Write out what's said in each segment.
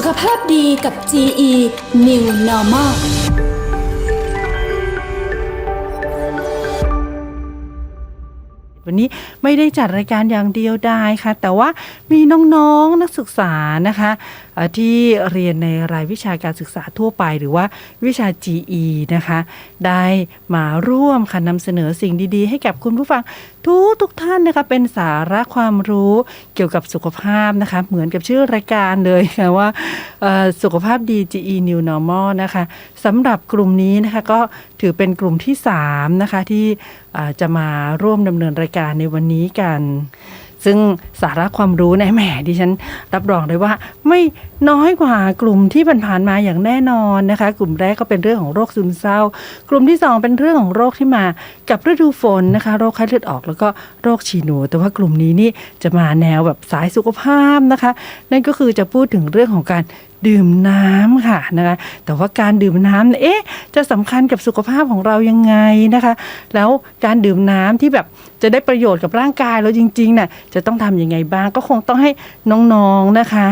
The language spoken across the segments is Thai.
สุขภาพดีกับ GE New Normal วันนี้ไม่ได้จัดรายการอย่างเดียวได้ค่ะ แต่ว่า มีน้องๆนักศึกษานะคะที่เรียนในรายวิชาการศึกษาทั่วไป หรือว่าวิชา GE นะคะ ได้มาร่วมค่ะนำเสนอสิ่งดีๆ ให้กับคุณผู้ฟังทุกทุกท่านนะคะเป็นสาระความรู้เกี่ยวกับสุขภาพนะคะเหมือนกับชื่อรายการเลยค่ะว่าสุขภาพดี GE New Normal นะคะสำหรับกลุ่มนี้นะคะก็ถือเป็นกลุ่มที่3นะคะที่จะมาร่วมดำเนินรายการในวันนี้กัน ซึ่งสาระความรู้ในแหมดิฉันรับรองเลยว่า ไม่น้อยกว่ากลุ่มที่ผ่านๆมาอย่างแน่นอนนะคะ กลุ่มแรกก็เป็นเรื่องของโรคซึมเศร้า กลุ่มที่สองเป็นเรื่องของโรคที่มากับฤดูฝนนะคะโรคไข้เลือดออกแล้วก็โรคฉี่หนู แต่ว่ากลุ่มนี้นี่จะมาแนวแบบสายสุขภาพนะคะ นั่นก็คือจะพูดถึงเรื่องของการ ดื่มน้ำค่ะนะคะแต่ว่าการดื่มน้ำเอ๊ะจะสำคัญกับสุขภาพของเรายังไงนะคะ แล้วการดื่มน้ำที่แบบจะได้ประโยชน์กับร่างกายเราจริงๆน่ะจะต้องทำยังไงบ้างก็คงต้องให้น้องๆนะคะ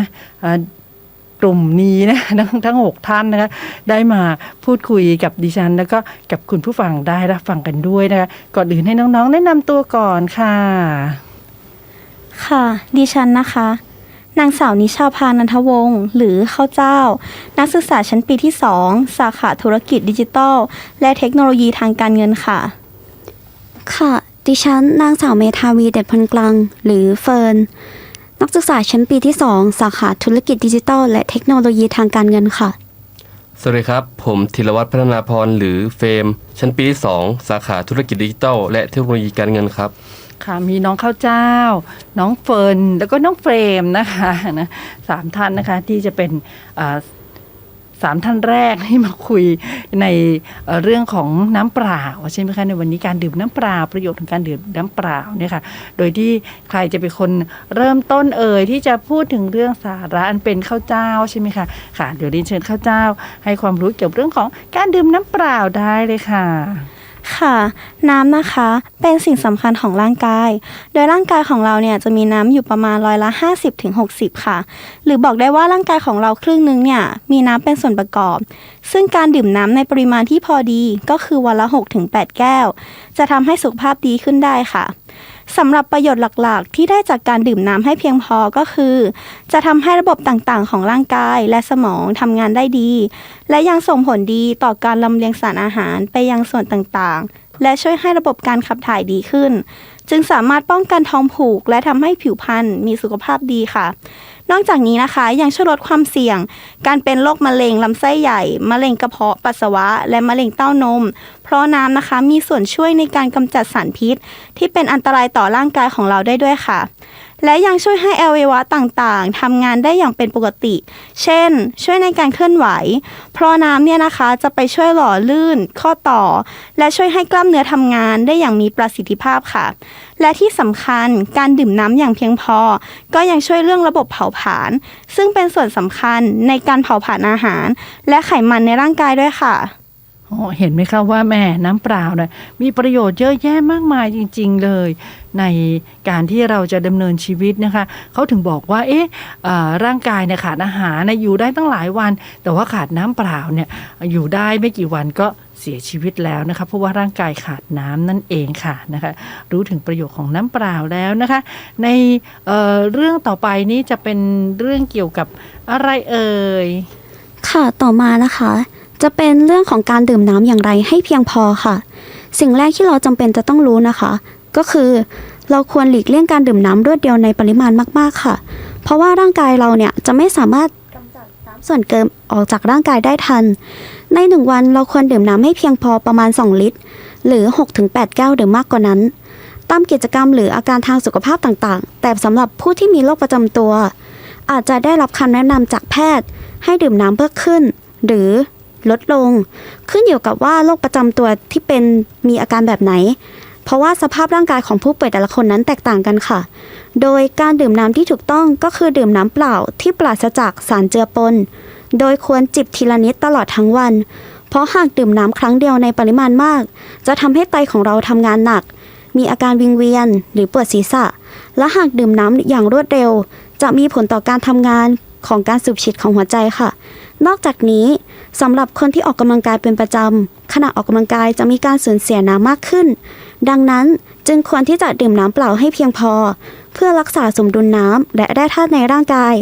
กลุ่มนี้นะทั้งทั้งหกท่านนะคะได้มาพูดคุยกับดิฉัน แล้วก็กับคุณผู้ฟังได้รับฟังกันด้วยนะคะก่อนอื่นให้น้องๆ แนะนำตัวก่อนค่ะ ค่ะ ดิฉันนะคะ นางสาวนิชาพานันทวงศ์หรือข้าวเจ้า นักศึกษาชั้นปีที่ 2 สาขาธุรกิจดิจิทัล และเทคโนโลยีทางการเงินค่ะ ค่ะ ดิฉันนางสาวเมธาวีเด็ดพลกลางหรือเฟิร์น นักศึกษาชั้นปีที่ 2 สาขาธุรกิจดิจิทัล และเทคโนโลยีทางการเงินค่ะ สวัสดีครับ ผมธีรวัตรพัฒนาพรหรือเฟรม ชั้นปีที่ 2 สาขาธุรกิจดิจิทัล และเทคโนโลยีการเงินครับ ค่ะ มีน้องข้าวเจ้า น้องเฟิร์นแล้วก็น้องเฟรมนะคะนะสามท่านนะคะที่จะเป็นสามท่านแรกที่มาคุยในเรื่องของน้ำเปล่าใช่ไหมคะในวันนี้การดื่มน้ำเปล่าประโยชน์ของการดื่มน้ำเปล่าเนี่ยค่ะโดยที่ใครจะเป็นคนเริ่มต้นเอ่ยที่จะพูดถึงเรื่องสาระอันเป็นข้าวเจ้าใช่ไหมคะค่ะเดี๋ยวเรียนเชิญข้าวเจ้า ให้ความรู้เกี่ยวกับเรื่องของการดื่มน้ำเปล่าได้เลยค่ะ ค่ะ น้ำนะคะเป็นสิ่งสำคัญของร่างกาย โดยร่างกายของเราเนี่ยจะมีน้ำอยู่ประมาณร้อยละ 50ถึง60 ค่ะ หรือบอกได้ว่าร่างกายของเราครึ่งหนึงเนี่ยมีน้ำเป็นส่วนประกอบ ซึ่งการดื่มน้ำในปริมาณที่พอดีก็คือวันละ6ถึง8แก้ว จะทำให้สุขภาพดีขึ้นได้ค่ะ สำหรับประโยชน์หลัก ๆ ที่ได้จากการดื่มน้ำให้เพียงพอก็คือ จะทำให้ระบบต่างๆ ของร่างกายและสมองทำงานได้ดี และยังส่งผลดีต่อการลำเลียงสารอาหารไปยังส่วนต่างๆ และช่วยให้ระบบการขับถ่ายดีขึ้น จึงสามารถป้องกันท้องผูก และทำให้ผิวพรรณมีสุขภาพดีค่ะ นอกจากนี้นะคะ ยังช่วยลดความเสี่ยง การเป็นโรคมะเร็งลำไส้ใหญ่ มะเร็งกระเพาะปัสสาวะ และมะเร็งเต้านม เพราะน้ำนะคะมีส่วนช่วยในการกำจัดสารพิษ ที่เป็นอันตรายต่อร่างกายของเราได้ด้วยค่ะ และยังช่วยให้อวัยวะต่างๆทำงานได้อย่างเป็นปกติ เช่น ช่วยในการเคลื่อนไหว เพราะน้ำเนี่ยนะคะจะไปช่วยหล่อลื่น ข้อต่อ และช่วยให้กล้ามเนื้อทำงานได้อย่างมีประสิทธิภาพค่ะ และที่สำคัญการดื่มน้ำอย่างเพียงพอ ก็ยังช่วยเรื่องระบบเผาผลาญซึ่งเป็นส่วนสำคัญในการเผาผลาญอาหาร และไขมันในร่างกายด้วยค่ะเห็นไหมคะว่าแม่น้ำเปล่าเนี่ยมีประโยชน์เยอะแยะมากมายจริง ๆ เลย ในการที่เราจะดำเนินชีวิตนะคะเขาถึงบอกว่าเอ๊ะร่างกายเนี่ยขาดอาหารนะอยู่ได้ตั้งหลายวัน แต่ว่าขาดน้ำเปล่าเนี่ยอยู่ได้ไม่กี่วันก็เสียชีวิตแล้วนะคะเพราะว่าร่างกายขาดน้ำนั่นเองค่ะนะคะรู้ถึงประโยชน์ของน้ำเปล่าแล้วนะคะ ในเเรื่องต่อไปนี้จะเป็นเรื่องเกี่ยวกับอะไรเอ่ยค่ะต่อมานะคะ จะเป็นเรื่องของการดื่มน้ำอย่างไรให้เพียงพอค่ะ สิ่งแรกที่เราจำเป็นจะต้องรู้นะคะ ก็คือ เราควรหลีกเลี่ยงการดื่มน้ำรวดเดียวในปริมาณมาก ๆ ค่ะ เพราะว่าร่างกายเราเนี่ยจะไม่สามารถกำจัดน้ำส่วนเกินออกจากร่างกายได้ทัน ในหนึ่งวันเราควรดื่มน้ำให้เพียงพอประมาณ 2 ลิตร หรือ 6-8 แก้วหรือมากกว่านั้น ตามกิจกรรมหรืออาการทางสุขภาพต่างๆ แต่สำหรับผู้ที่มีโรคประจำตัว อาจจะได้รับคำแนะนำจากแพทย์ ให้ดื่มน้ำเพื่อขึ้น หรือลดลง ขึ้นอยู่กับว่าโรคประจำตัวที่เป็นมีอาการแบบไหน เพราะว่าสภาพร่างกายของผู้ป่วยแต่ละคนนั้นแตกต่างกันค่ะ โดยการดื่มน้ำที่ถูกต้องก็คือดื่มน้ำเปล่าที่ปราศจากสารเจือปน โดยควรจิบทีละนิดตลอดทั้งวัน เพราะหากดื่มน้ำครั้งเดียวในปริมาณมาก จะทำให้ไตของเราทำงานหนัก มีอาการวิงเวียนหรือปวดศีรษะ และหากดื่มน้ำอย่างรวดเร็ว จะมีผลต่อการทำงานของการสูบฉีดของหัวใจค่ะ นอกจากนี้สำหรับคนที่ออกกำลังกายเป็นประจำขณะออกกำลังกายจะมีการสูญเสียน้ำมากขึ้น ดังนั้นจึงควรที่จะดื่มน้ำเปล่าให้เพียงพอ เพื่อรักษาสมดุลน้ำและแร่ธาตุในร่างกาย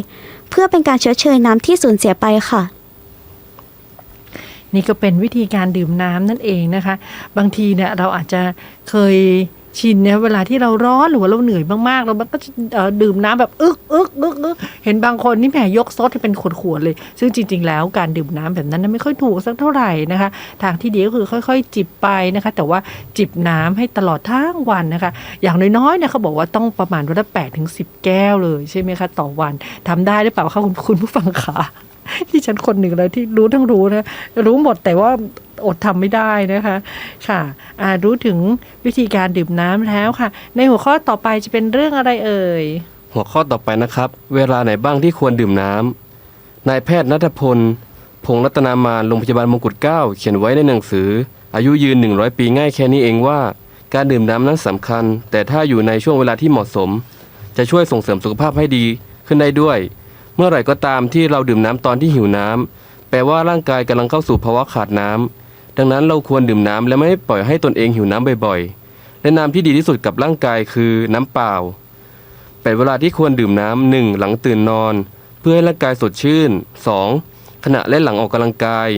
เพื่อเป็นการชดเชยน้ำที่สูญเสียไปค่ะนี่ก็เป็นวิธีการดื่มน้ำนั่นเองนะคะ บางทีเนี่ยเราอาจจะเคย ชินเนี่ยเวลาที่เราร้อนหรือว่าเราเหนื่อยมากๆเราก็ดื่มน้ำแบบอึกอึกอึกอึกเห็นบางคนนี่แหมยกซดให้เป็นขวดๆเลย ซึ่งจริง ๆ แล้วการดื่มน้ำแบบนั้นนะไม่ค่อยถูกสักเท่าไหร่นะคะ ทางที่ดีก็คือค่อย ๆ จิบไปนะคะ แต่ว่าจิบน้ำให้ตลอดทั้งวันนะคะ อย่างน้อยๆเนี่ยเขาบอกว่าต้องประมาณวันละแปดถึงสิบแก้วเลยใช่ไหมคะต่อวันทำได้หรือเปล่าคะคุณผู้ฟังขาที่ฉันคนหนึ่งเลยที่รู้ทั้งรู้นะรู้หมดแต่ว่า อดทำไม่ได้นะคะค่ะอ่ารู้ถึงวิธีการดื่มน้ำแล้วค่ะ ในหัวข้อต่อไปจะเป็นเรื่องอะไรเอ่ย หัวข้อต่อไปนะครับ เวลาไหนบ้างที่ควรดื่มน้ำนายแพทย์นัทพล พงรัตนามานโรงพยาบาลมงกุฎเกล้าเขียนไว้ในหนังสือ อายุยืน 100 ปีง่ายแค่นี้เองว่า การดื่มน้ำนั้นสำคัญ แต่ถ้าอยู่ในช่วงเวลาที่เหมาะสม จะช่วยส่งเสริมสุขภาพให้ดีขึ้นได้ด้วย เมื่อไหร่ก็ตามที่เราดื่มน้ำตอนที่หิวน้ำแปลว่าร่างกายกำลังเข้าสู่ภาวะขาดน้ำ ดังนั้นเราควรดื่มน้ำและไม่ปล่อยให้ตนเองหิวน้ำบ่อยๆ และน้ำที่ดีที่สุดกับร่างกายคือน้ำเปล่าเป็นเวลาที่ควรดื่มน้ำหนึ่งหลังตื่นนอน เพื่อให้ร่างกายสดชื่น 2. ขณะและหลังออกกำลังกาย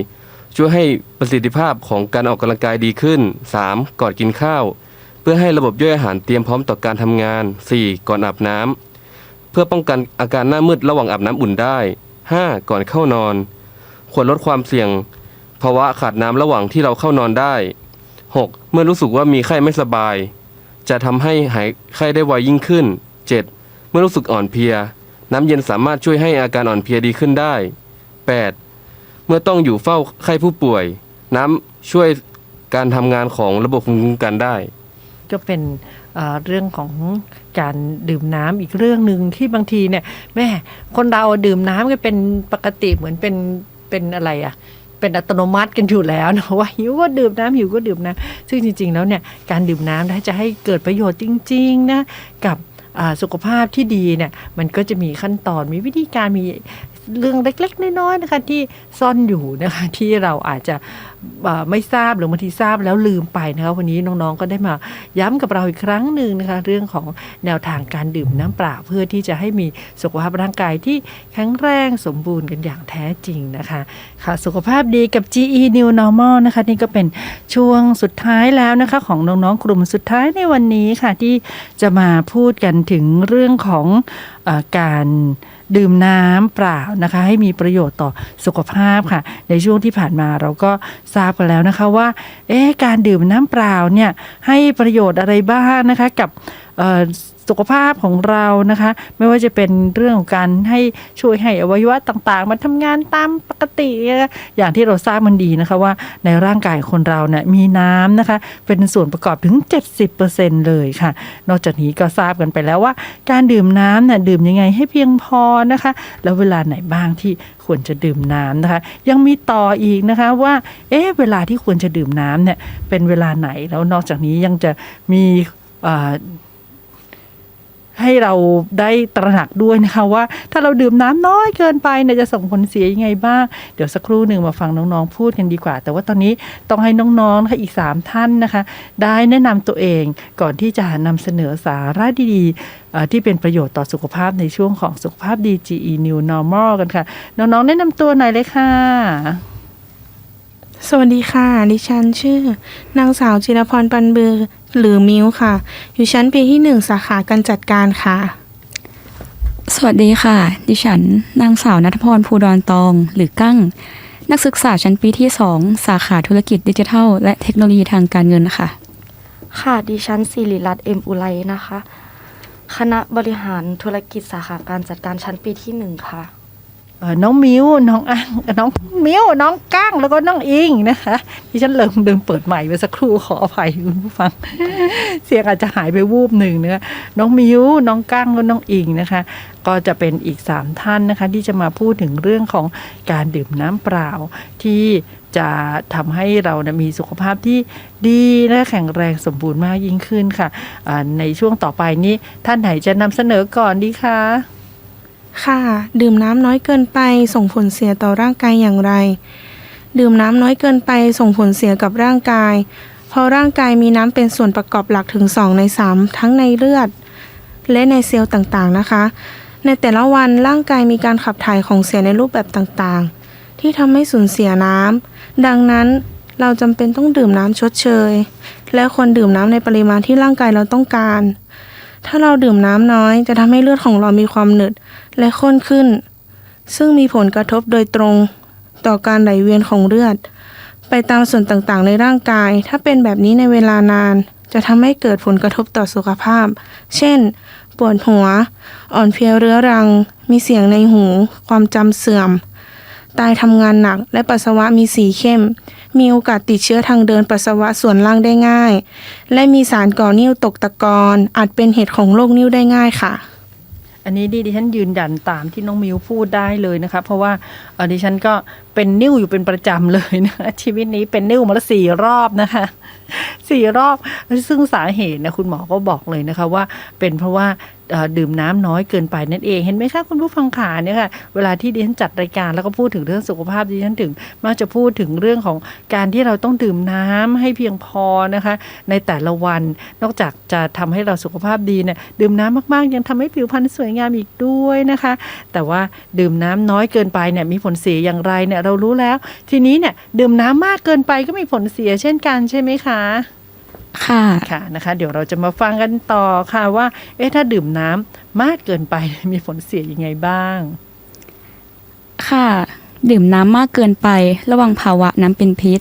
ช่วยให้ประสิทธิภาพของการออกกำลังกายดีขึ้น 3. ก่อนกินข้าว เพื่อให้ระบบย่อยอาหารเตรียมพร้อมต่อการทำงาน 4. ก่อนอาบน้ำเพื่อป้องกันอาการหน้ามืดระหว่างอาบน้ำอุ่นได้ 5. ก่อนเข้านอน ควรลดความเสี่ยง ภาวะขาดน้ำระหว่างที่เราเข้านอนได้ 6. เมื่อรู้สึกว่ามีไข้ไม่สบาย จะทำให้หายไข้ได้ไวยิ่งขึ้น 7. เมื่อรู้สึกอ่อนเพลีย น้ำเย็นสามารถช่วยให้อาการอ่อนเพลียดีขึ้นได้ 8. เมื่อต้องอยู่เฝ้าไข้ผู้ป่วย น้ำช่วยการทำงานของระบบภูมิคุ้มกันได้ ก็เป็นเอ่อเรื่องของการดื่มน้ำอีกเรื่องหนึ่งที่บางทีเนี่ยแม่คนเราดื่มน้ำก็เป็นปกติเหมือนเป็นเป็นอะไรอะ เป็นอัตโนมัติกันอยู่แล้วนะว่าหิวก็ดื่มน้ำหิวก็ดื่มน้ำซึ่งจริง ๆ แล้วเนี่ยการดื่มน้ำถ้าจะให้เกิดประโยชน์จริงๆนะกับสุขภาพที่ดีเนี่ยมันก็จะมีขั้นตอนมีวิธีการมีเรื่องเล็กๆ น้อยๆนะคะที่ซ่อนอยู่นะคะที่เราอาจจะไม่ทราบหรือบางทีทราบแล้วลืมไปนะคะวันนี้น้องๆก็ได้มาย้ำกับเราอีกครั้งหนึ่งนะคะเรื่องของแนวทางการดื่มน้ำเปล่าเพื่อที่จะให้มีสุขภาพร่างกายที่แข็งแรงสมบูรณ์กันอย่างแท้จริงนะคะค่ะสุขภาพดีกับ GE New Normal นะคะนี่ก็เป็นช่วงสุดท้ายแล้วนะคะของน้องๆกลุ่มสุดท้ายในวันนี้ค่ะที่จะมาพูดกันถึงเรื่องของอการดื่มน้ำเปล่านะคะให้มีประโยชน์ต่อสุขภาพค่ะ ในช่วงที่ผ่านมาเราก็ทราบกันแล้วนะคะว่าเอ๊ะการดื่มน้ำเปล่าเนี่ยให้ประโยชน์อะไรบ้างนะคะกับเอ่อ สุขภาพของเรานะคะ ไม่ว่าจะเป็นเรื่องของการให้ช่วยให้อวัยวะต่างๆ มันทำงานตามปกติ อย่างที่เราทราบมันดีนะคะว่าในร่างกายคนเราเนี่ยมีน้ำนะคะ เป็นส่วนประกอบถึง 70%เลยค่ะ นอกจากนี้ก็ทราบกันไปแล้วว่า การดื่มน้ำเนี่ยดื่มยังไงให้เพียงพอนะคะ แล้วเวลาไหนบ้างที่ควรจะดื่มน้ำนะคะ ยังมีต่ออีกนะคะว่า เอ๊ะเวลาที่ควรจะดื่มน้ำเนี่ยเป็นเวลาไหนแล้วนอกจากนี้ยังจะมี ให้เราได้ตระหนักด้วยนะคะว่า ถ้าเราดื่มน้ำน้อยเกินไปเนี่ยจะส่งผลเสียยังไงบ้าง เดี๋ยวสักครู่หนึ่งมาฟังน้องๆพูดกันดีกว่า แต่ว่าตอนนี้ต้องให้น้องๆนะคะอีก 3 ท่านนะคะ ได้แนะนำตัวเองก่อนที่จะนำเสนอสาระดีๆที่เป็นประโยชน์ต่อสุขภาพในช่วงของสุขภาพดี GE New Normal กันค่ะ น้องๆแนะนำตัวหน่อยเลยค่ะ สวัสดีค่ะ ดิฉันชื่อ นางสาวจิรพรปันบือ หรือมิวค่ะ อยู่ชั้นปีที่หนึ่งสาขาการจัดการค่ะ สวัสดีค่ะ ดิฉัน นางสาวนัทพรภูดอนตอง หรือกั้ง นักศึกษาชั้นปีที่2สาขาธุรกิจดิจิทัล และเทคโนโลยีทางการเงินค่ะ ค่ะ ดิฉันสิริรัตน์เอ็มอุไรนะคะ คณะบริหารธุรกิจสาขาการจัดการชั้นปีที่หนึ่งค่ะเอ่อ น้องมิวน้องอังน้องมิวน้องก้างแล้วก็น้องอิงนะคะที่ฉันเริ่มเดิมเปิดใหม่ไปสักครู่ขออภัยคุณผู้ฟัง เสียงอาจจะหายไปวูบหนึ่งนะคะน้องมิวน้องก้างและน้องอิงนะคะ ก็จะเป็นอีกสามท่านนะคะ ที่จะมาพูดถึงเรื่องของการดื่มน้ำเปล่าที่จะทำให้เรานะมีสุขภาพที่ดีและแข็งแรงสมบูรณ์มากยิ่งขึ้นค่ะในช่วงต่อไปนี้ท่านไหนจะนำเสนอก่อนดีคะ ค่ะ ดื่มน้ำน้อยเกินไป ส่งผลเสียต่อร่างกายอย่างไร ดื่มน้ำน้อยเกินไป ส่งผลเสียกับร่างกาย เพราะร่างกายมีน้ำเป็นส่วนประกอบหลักถึง 2 ใน 3 ทั้งในเลือด และในเซลล์ต่างๆนะคะ ในแต่ละวันร่างกายมีการขับถ่ายของเสียในรูปแบบต่างๆ ที่ทำให้สูญเสียน้ำดังนั้นเราจำเป็นต้องดื่มน้ำชดเชย และควรดื่มน้ำในปริมาณที่ร่างกายเราต้องการ ถ้าเราดื่มน้ำน้อยจะทำให้เลือดของเรามีความหนืดและข้นขึ้น ซึ่งมีผลกระทบโดยตรงต่อการไหลเวียนของเลือด ไปตามส่วนต่างๆ ในร่างกาย ถ้าเป็นแบบนี้ในเวลานาน จะทำให้เกิดผลกระทบต่อสุขภาพ เช่น ปวดหัว อ่อนเพลียเรื้อรัง มีเสียงในหู ความจำเสื่อม ตายทำงานหนัก และปัสสาวะมีสีเข้ม มีโอกาสติดเชื้อทางเดินปัสสาวะส่วนล่างได้ง่าย และมีสารก่อนิ่วตกตะกอนอาจเป็นเหตุของโรคนิ่วได้ง่ายค่ะอันนี้ดิฉันยืนยันตามที่น้องมิวพูดได้เลยนะคะ เพราะว่าดิฉันก็ เป็นนิ้วอยู่เป็นประจำเลยนะคะชีวิตนี้เป็นนิ้วมาแล้วสี่รอบนะคะสี่รอบซึ่งสาเหตุนะคุณหมอก็บอกเลยนะคะว่า เป็นเพราะว่าดื่มน้ำน้อยเกินไปนั่นเองเห็นไหมคะคุณผู้ฟังขาเนี่ยค่ะเวลาที่ดิฉันจัดรายการแล้วก็พูดถึงเรื่องสุขภาพดิฉันถึงมักจะพูดถึงเรื่องของการที่เราต้องดื่มน้ำให้เพียงพอนะคะ ในแต่ละวันนอกจากจะทำให้เราสุขภาพดีเนี่ยดื่มน้ำมากๆ ยังทำให้ผิวพรรณสวยงามอีกด้วยนะคะ แต่ว่าดื่มน้ำน้อยเกินไปเนี่ยมีผลเสียอย่างไรเนี่ยเรารู้แล้ว ทีนี้เนี่ยดื่มน้ำมากเกินไปก็มีผลเสียเช่นกันใช่ไหมคะค่ะค่ะนะคะ เดี๋ยวเราจะมาฟังกันต่อค่ะว่า เอ๊ะถ้าดื่มน้ำมากเกินไปมีผลเสียยังไงบ้าง ค่ะ ดื่มน้ำมากเกินไประวังภาวะน้ำเป็นพิษ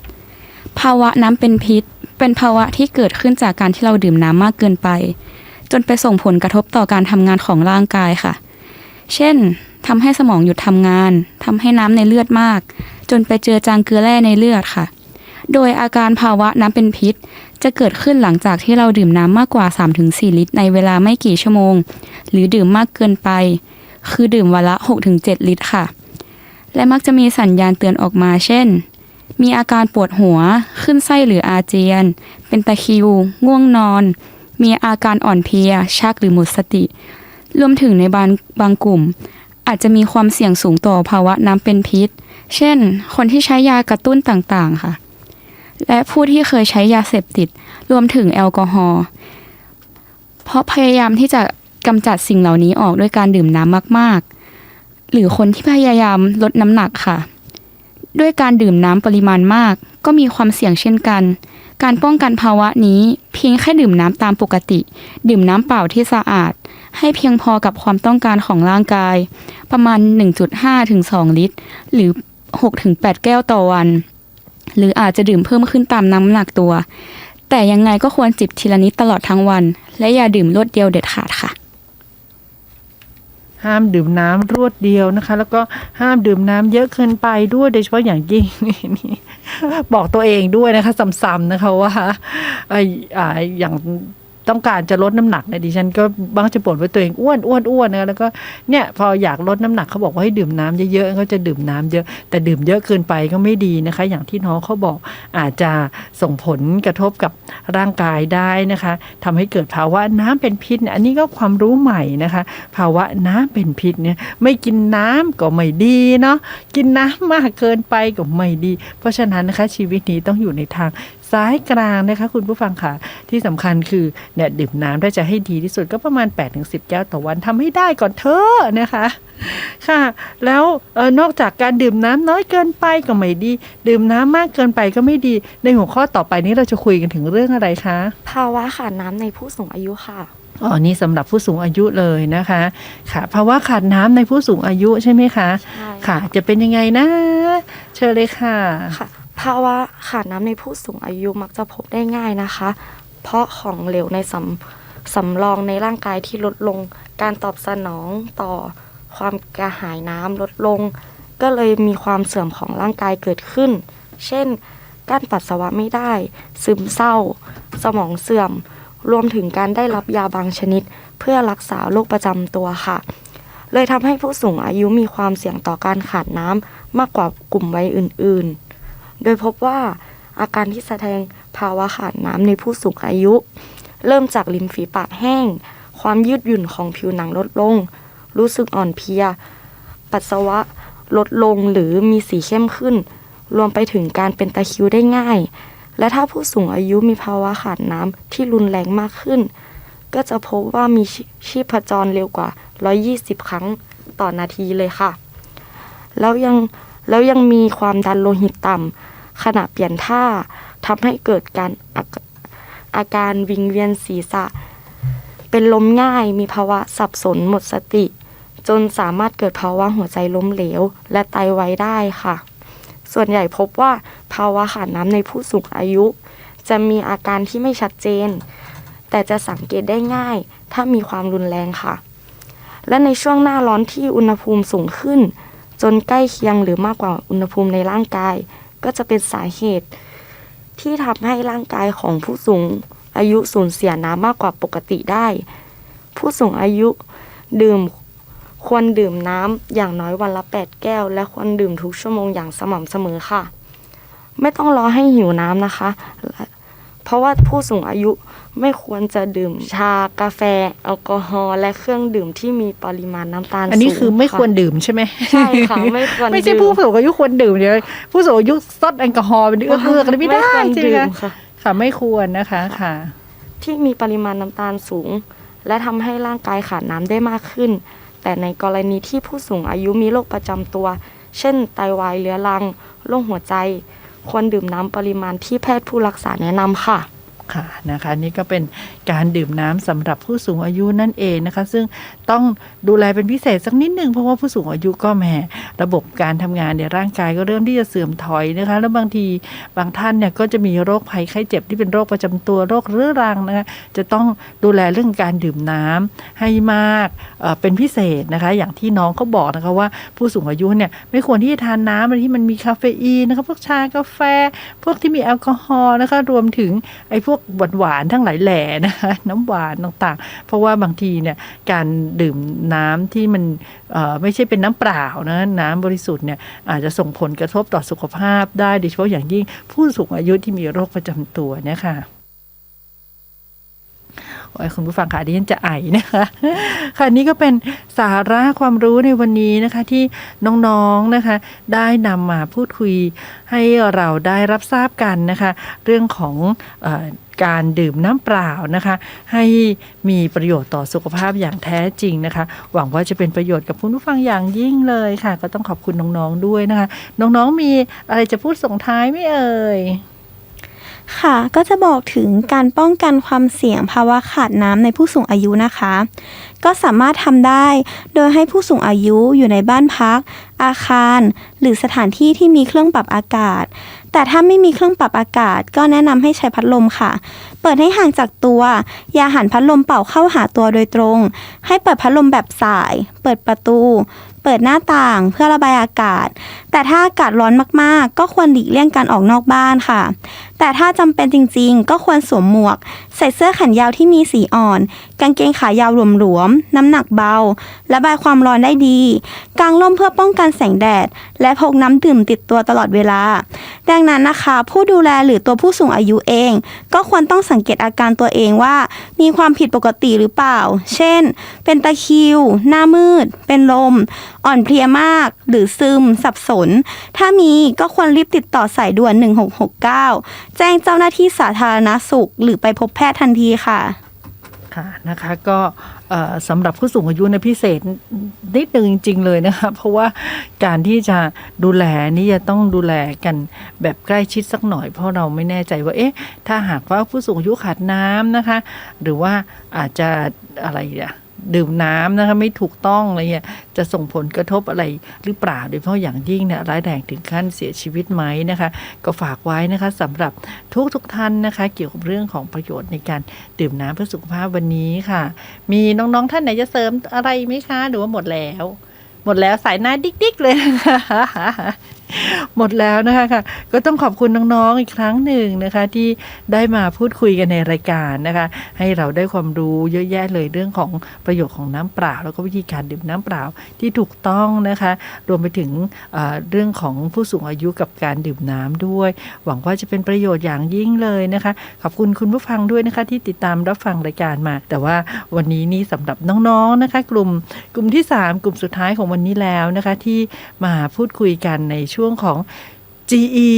ภาวะน้ำเป็นพิษ เป็นภาวะที่เกิดขึ้นจากการที่เราดื่มน้ำมากเกินไป จนไปส่งผลกระทบต่อการทำงานของร่างกายค่ะ เช่น ทำให้สมองหยุดทำงานทำให้น้ำในเลือดมาก จนไปเจือจางเกลือแร่ในเลือดค่ะ โดยอาการภาวะน้ำเป็นพิษ จะเกิดขึ้นหลังจากที่เราดื่มน้ำมากกว่า 3-4 ลิตร ในเวลาไม่กี่ชั่วโมง หรือดื่มมากเกินไป คือดื่มวันละ 6-7 ลิตรค่ะ และมักจะมีสัญญาณเตือนออกมาเช่น มีอาการปวดหัว ขึ้นไส้หรืออาเจียน เป็นตะคริว ง่วงนอน มีอาการอ่อนเพลีย ชักหรือหมดสติ รวมถึงในบางบางกลุ่ม อาจจะมีความเสี่ยงสูงต่อภาวะน้ำเป็นพิษ เช่น คนที่ใช้ยากระตุ้นต่างๆ ค่ะ และผู้ที่เคยใช้ยาเสพติด รวมถึงแอลกอฮอล์ เพราะพยายามที่จะกำจัดสิ่งเหล่านี้ออกด้วยการดื่มน้ำมากๆ หรือคนที่พยายามลดน้ำหนักค่ะ ด้วยการดื่มน้ำปริมาณมาก ก็มีความเสี่ยงเช่นกัน การป้องกันภาวะนี้เพียงแค่ดื่มน้ำตามปกติ ดื่มน้ำเปล่าที่สะอาด ให้เพียงพอกับความต้องการของร่างกาย ประมาณ 1.5 ถึง 2 ลิตร หรือ 6 ถึง 8 แก้วต่อวัน หรืออาจจะดื่มเพิ่มขึ้นตามน้ำหนักตัว แต่ยังไงก็ควรจิบทีละนิดตลอดทั้งวัน และอย่าดื่มรวดเดียวเด็ดขาดค่ะ ห้ามดื่มน้ำรวดเดียวนะคะ แล้วก็ห้ามดื่มน้ำเยอะเกินไปด้วยโดยเฉพาะอย่างยิ่งนี่บอกตัวเองด้วยนะคะซ้ำๆนะคะว่าเอ่ออ่าอย่าง ต้องการจะลดน้ำหนักเนี่ยดิฉันก็บางจะบ่นว่าตัวเองอ้วนอ้วนอ้วนนะแล้วก็เนี่ยพออยากลดน้ำหนักเขาบอกว่าให้ดื่มน้ำเยอะๆก็จะดื่มน้ำเยอะ แต่ดื่มเยอะเกินไปก็ไม่ดีนะคะ อย่างที่น้องเขาบอกอาจจะส่งผลกระทบกับร่างกายได้นะคะทำให้เกิดภาวะน้ำเป็นพิษ อันนี้ก็ความรู้ใหม่นะคะ ภาวะน้ำเป็นพิษเนี่ยไม่กินน้ำก็ไม่ดีเนาะกินน้ำมากเกินไปก็ไม่ดี เพราะฉะนั้นนะคะชีวิตนี้ต้องอยู่ในทางซ้ายกลางนะคะคุณผู้ฟังค่ะ ที่สำคัญคือเนี่ยดื่มน้ำถ้าจะให้ดีที่สุดก็ประมาณ 8-10 แก้วต่อวันทำให้ได้ก่อนเถอะนะคะค่ะ แล้วเออนอกจากการดื่มน้ำน้อยเกินไปก็ไม่ดี ดื่มน้ำมากเกินไปก็ไม่ดี ในหัวข้อต่อไปนี้เราจะคุยกันถึงเรื่องอะไรคะ ภาวะขาดน้ำในผู้สูงอายุค่ะอ๋อ นี่สำหรับผู้สูงอายุเลยนะคะ ค่ะ ภาวะขาดน้ำในผู้สูงอายุใช่ไหมคะใช่ค่ะ จะเป็นยังไงนะ เชิญเลยค่ะ ค่ะภาวะขาดน้ำในผู้สูงอายุมักจะพบได้ง่ายนะคะ เพราะของเหลวในสำสำรองในร่างกายที่ลดลง การตอบสนองต่อความกระหายน้ำลดลง ก็เลยมีความเสื่อมของร่างกายเกิดขึ้น เช่นการปัสสาวะไม่ได้ ซึมเศร้า สมองเสื่อม รวมถึงการได้รับยาบางชนิด เพื่อรักษาโรคประจำตัวค่ะ เลยทำให้ผู้สูงอายุมีความเสี่ยงต่อการขาดน้ำมากกว่ากลุ่มวัยอื่น ๆ โดยพบว่าอาการที่แสดงภาวะขาดน้ำในผู้สูงอายุ เริ่มจากริมฝีปากแห้ง ความยืดหยุ่นของผิวหนังลดลง รู้สึกอ่อนเพลีย ปัสสาวะลดลงหรือมีสีเข้มขึ้น รวมไปถึงการเป็นตะคิวได้ง่าย และถ้าผู้สูงอายุมีภาวะขาดน้ำที่รุนแรงมากขึ้น ก็จะพบว่ามีชีชีพจรเร็วกว่า 120 ครั้งต่อนาทีเลยค่ะ แล้วยัง แล้วยังมีความดันโลหิตต่ำขณะเปลี่ยนท่าทำให้เกิดการอาอาการวิงเวียนศีรษะ เป็นลมง่ายมีภาวะสับสนหมดสติ จนสามารถเกิดภาวะหัวใจล้มเหลว และไตวายได้ค่ะ ส่วนใหญ่พบว่าภาวะขาดน้ำในผู้สูงอายุ จะมีอาการที่ไม่ชัดเจน แต่จะสังเกตได้ง่าย ถ้ามีความรุนแรงค่ะ และในช่วงหน้าร้อนที่อุณหภูมิสูงขึ้น จนใกล้เคียงหรือมากกว่าอุณหภูมิในร่างกาย ก็จะเป็นสาเหตุ ที่ทำให้ร่างกายของผู้สูงอายุสูญเสียน้ำมากกว่าปกติได้ ผู้สูงอายุดื่มควรดื่มน้ำอย่างน้อยวันละ 8 แก้ว และควรดื่มทุกชั่วโมงอย่างสม่ำเสมอค่ะ ไม่ต้องรอให้หิวน้ำนะคะ เพราะว่าผู้สูงอายุไม่ควรจะดื่มชากาแฟแอลกอฮอล์และเครื่องดื่มที่มีปริมาณน้ำตาลสูงอันนี้คือไม่ควระดื่มใช่ไหมใช่ค่ะไม่ควรไม่ใช่ดื่มผู้สูงอายุควรดื่มเดี๋ยวผู้สูงอายุซดแอลกอฮอล์เป็นเอื้อกเอื้อกอะไรไม่ได้ควรใช่ไหมดื่คะมค่ะค่ะไม่ควรนะคะค่ะ ที่มีปริมาณน้ำตาลสูง และทำให้ร่างกายขาดน้ำได้มากขึ้น แต่ในกรณีที่ผู้สูงอายุมีโรคประจำตัว เช่น ไตวายเรื้อรังโรคหัวใจ ควรดื่มน้ำปริมาณที่แพทย์ผู้รักษาแนะนำค่ะค่ะนะคะนี่ก็เป็นการดื่มน้ำสำหรับผู้สูงอายุนั่นเองนะคะ ซึ่งต้องดูแลเป็นพิเศษสักนิดหนึ่งเพราะว่าผู้สูงอายุก็แหมระบบการทำงานในร่างกายก็เริ่มที่จะเสื่อมถอยนะคะ แล้วบางทีบางท่านเนี่ยก็จะมีโรคภัยไข้เจ็บที่เป็นโรคประจำตัวโรคเรื้อรังนะคะจะต้องดูแลเรื่องการดื่มน้ำให้มากเเป็นพิเศษนะคะ อย่างที่น้องเขาบอกนะคะว่าผู้สูงอายุเนี่ยไม่ควรที่จะทานน้ำอะไรที่มันมีคาเฟอีนนะคะพวกชากาแฟ พวกที่มีแอลกอฮอล์นะคะรวมถึงไอ้พวกหวานๆทั้งหลายแหล่นะคะน้ำหวานต่างๆ เพราะว่าบางทีเนี่ยการดื่มน้ำที่มันไม่ใช่เป็นน้ำเปล่านะน้ำบริสุทธิ์เนี่ยอาจจะส่งผลกระทบต่อสุขภาพได้โดยเฉพาะอย่างยิ่งผู้สูงอายุที่มีโรคประจำตัวเนี่ยค่ะโอ้คุณผู้ฟังค่ะดิฉันจะไอนะคะค่ะนี่ก็เป็นสาระความรู้ในวันนี้นะคะที่น้องๆนะคะ ได้นำมาพูดคุยให้เราได้รับทราบกันนะคะ เรื่องของอ การดื่มน้ำเปล่านะคะ ให้มีประโยชน์ต่อสุขภาพอย่างแท้จริงนะคะ หวังว่าจะเป็นประโยชน์กับผู้ฟังอย่างยิ่งเลยค่ะ ก็ต้องขอบคุณน้องๆด้วยนะคะ น้องๆมีอะไรจะพูดส่งท้ายไหมเอ่ยค่ะก็จะบอกถึงการป้องกันความเสี่ยงภาวะขาดน้ำในผู้สูงอายุนะคะ ก็สามารถทำได้ โดยให้ผู้สูงอายุอยู่ในบ้านพัก อาคาร หรือสถานที่ที่มีเครื่องปรับอากาศ แต่ถ้าไม่มีเครื่องปรับอากาศ ก็แนะนำให้ใช้พัดลมค่ะ เปิดให้ห่างจากตัว อย่าหันพัดลมเป่าเข้าหาตัวโดยตรง ให้เปิดพัดลมแบบสาย เปิดประตู เปิดหน้าต่างเพื่อระบายอากาศ แต่ถ้าอากาศร้อนมาก ๆ ก็ควรหลีกเลี่ยงการออกนอกบ้านค่ะ แต่ถ้าจำเป็นจริง ๆ ก็ควรสวมหมวก ใส่เสื้อแขนยาวที่มีสีอ่อนกางเกงขายาวหลวมๆ น้ำหนักเบา ระบายความร้อนได้ดี กางร่มเพื่อป้องกันแสงแดด และพกน้ำดื่มติดตัวตลอดเวลา ดังนั้นนะคะ ผู้ดูแลหรือตัวผู้สูงอายุเอง ก็ควรต้องสังเกตอาการตัวเองว่า มีความผิดปกติหรือเปล่า เช่น เป็นตะคริว หน้ามืด เป็นลม อ่อนเพลียมาก หรือซึม สับสน ถ้ามีก็ควรรีบติดต่อสายด่วน 1669 แจ้งเจ้าหน้าที่สาธารณสุข หรือไปพบแพทย์ทันทีค่ะ ค่ะนะคะก็สำหรับผู้สูงอายุในพิเศษนิดนึงจริง ๆ เลยนะคะเพราะว่าการที่จะดูแลนี่จะต้องดูแลกันแบบใกล้ชิดสักหน่อย เพราะเราไม่แน่ใจว่าเอ๊ะถ้าหากว่าผู้สูงอายุขาดน้ำนะคะ หรือว่าอาจจะอะไรอะ ดื่มน้ำนะคะไม่ถูกต้องอะไรเงี้ยจะส่งผลกระทบอะไรหรือเปล่าโดยเฉพาะอย่างยิ่งเนี่ยร้ายแรงถึงขั้นเสียชีวิตไหมนะคะ ก็ฝากไว้นะคะสำหรับทุกทุกท่านนะคะ เกี่ยวกับเรื่องของประโยชน์ในการดื่มน้ำเพื่อสุขภาพวันนี้ค่ะ มีน้องๆท่านไหนจะเสริมอะไรไหมคะ หรือว่าหมดแล้ว หมดแล้วสายหน้าดิ๊กๆเลยนะคะ หมดแล้วนะคะค่ะ ก็ต้องขอบคุณน้องๆอีกครั้งหนึ่งนะคะ ที่ได้มาพูดคุยกันในรายการนะคะ ให้เราได้ความรู้เยอะแยะเลยเรื่องของประโยชน์ของน้ำเปล่า แล้วก็วิธีการดื่มน้ำเปล่าที่ถูกต้องนะคะ รวมไปถึงเรื่องของผู้สูงอายุกับการดื่มน้ำด้วย หวังว่าจะเป็นประโยชน์อย่างยิ่งเลยนะคะ ขอบคุณคุณผู้ฟังด้วยนะคะ ที่ติดตามรับฟังรายการมา แต่ว่าวันนี้นี่สำหรับน้องๆนะคะ กลุ่มกลุ่มที่ 3 กลุ่มสุดท้ายของวันนี้แล้วนะคะ ที่มาพูดคุยกันในช่วงของ GE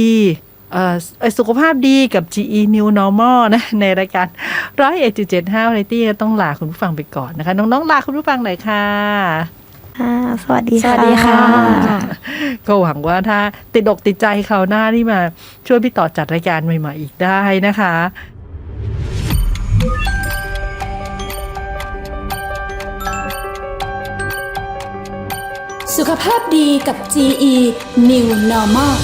เอ่อเอ่อสุขภาพดีกับ GE New Normal นะ ในรายการร้อยเอ็ดจุดเจ็ดห้าวันตี้ต้องลาคุณผู้ฟังไปก่อนนะคะ น้อง ๆ ลาคุณผู้ฟังหน่อยค่ะค่ะสวัสดีสวัสดีค่ะ ก็หวังว่าถ้าติดอกติดใจคราวหน้านี่มาช่วยพี่ต่อจัดรายการใหม่ ๆ อีกได้นะคะ สุขภาพดีกับ GE New Normal